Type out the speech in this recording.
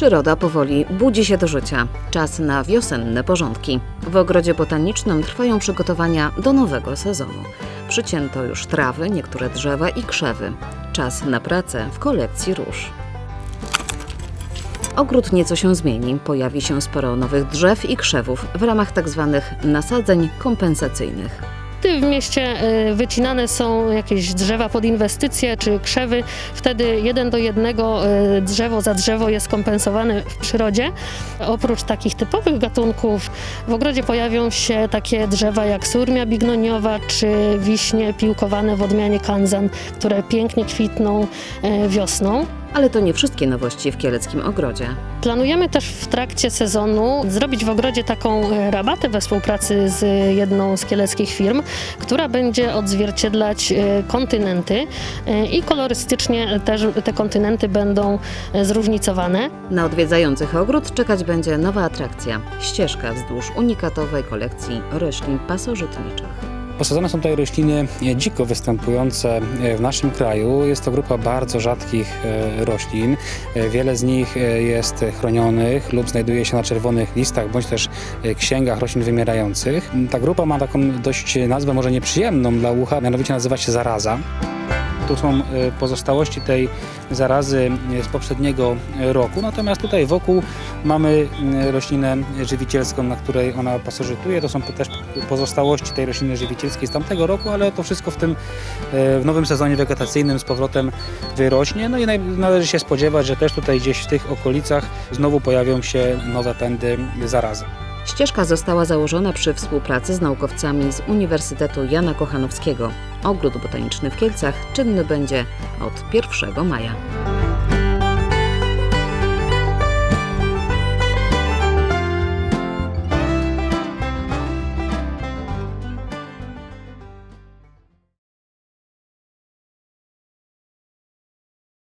Przyroda powoli budzi się do życia. Czas na wiosenne porządki. W ogrodzie botanicznym trwają przygotowania do nowego sezonu. Przycięto już trawy, niektóre drzewa i krzewy. Czas na pracę w kolekcji róż. Ogród nieco się zmieni. Pojawi się sporo nowych drzew i krzewów w ramach tzw. nasadzeń kompensacyjnych. Gdy w mieście y, wycinane są jakieś drzewa pod inwestycje czy krzewy, wtedy jeden do jednego y, drzewo za drzewo jest kompensowane w przyrodzie. Oprócz takich typowych gatunków w ogrodzie pojawią się takie drzewa jak surmia bignoniowa czy wiśnie piłkowane w odmianie kanzan, które pięknie kwitną y, wiosną. Ale to nie wszystkie nowości w Kieleckim Ogrodzie. Planujemy też w trakcie sezonu zrobić w ogrodzie taką e, rabatę we współpracy z jedną z kieleckich firm, która będzie odzwierciedlać e, kontynenty e, i kolorystycznie też te kontynenty będą zróżnicowane. Na odwiedzających ogród czekać będzie nowa atrakcja ścieżka wzdłuż unikatowej kolekcji roślin pasożytniczych. Posadzone są tutaj rośliny e, dziko występujące e, w naszym kraju. Jest to grupa bardzo rzadkich e, roślin. Wiele z nich jest chronionych lub znajduje się na czerwonych listach bądź też księgach roślin wymierających. Ta grupa ma taką dość nazwę może nieprzyjemną dla ucha, mianowicie nazywa się zaraza. Tu są e, pozostałości tej zarazy e, z poprzedniego roku, natomiast tutaj wokół mamy e, roślinę żywicielską, na której ona pasożytuje. To są też pozostałości tej rośliny żywicielskiej z tamtego roku, ale to wszystko w tym w nowym sezonie wegetacyjnym z powrotem wyrośnie. No i należy się spodziewać, że też tutaj gdzieś w tych okolicach znowu pojawią się nowe pędy zarazy. Ścieżka została założona przy współpracy z naukowcami z Uniwersytetu Jana Kochanowskiego. Ogród botaniczny w Kielcach czynny będzie od 1 maja.